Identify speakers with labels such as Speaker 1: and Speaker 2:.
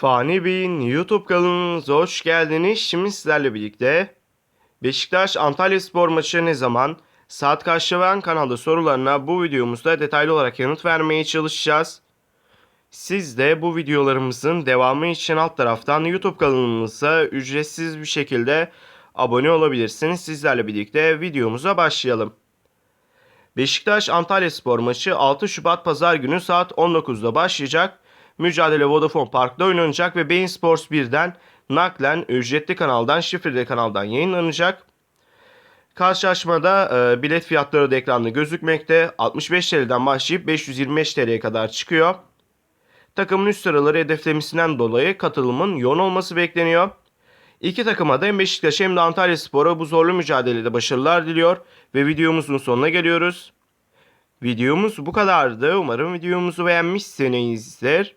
Speaker 1: Fani Bey'in YouTube kanalınıza hoş geldiniz. Şimdi sizlerle birlikte Beşiktaş Antalya Spor maçı ne zaman, saat kaçta ve kanalda sorularına bu videomuzda detaylı olarak yanıt vermeye çalışacağız. Siz de bu videolarımızın devamı için alt taraftan YouTube kanalımıza ücretsiz bir şekilde abone olabilirsiniz. Sizlerle birlikte videomuza başlayalım. Beşiktaş Antalya Spor maçı 6 Şubat Pazar günü saat 19'da başlayacak. Mücadele Vodafone Park'ta oynanacak ve Bein Sports 1'den naklen ücretli kanaldan şifreli kanaldan yayınlanacak. Karşılaşmada e, bilet fiyatları da ekranda gözükmekte. 65 TL'den başlayıp 525 TL'ye kadar çıkıyor. Takımın üst sıraları hedeflemesinden dolayı katılımın yoğun olması bekleniyor. İki takıma da hem Beşiktaş hem de Antalya Spor'a bu zorlu mücadelede başarılar diliyor ve videomuzun sonuna geliyoruz. Videomuz bu kadardı. Umarım videomuzu beğenmişsinizdir.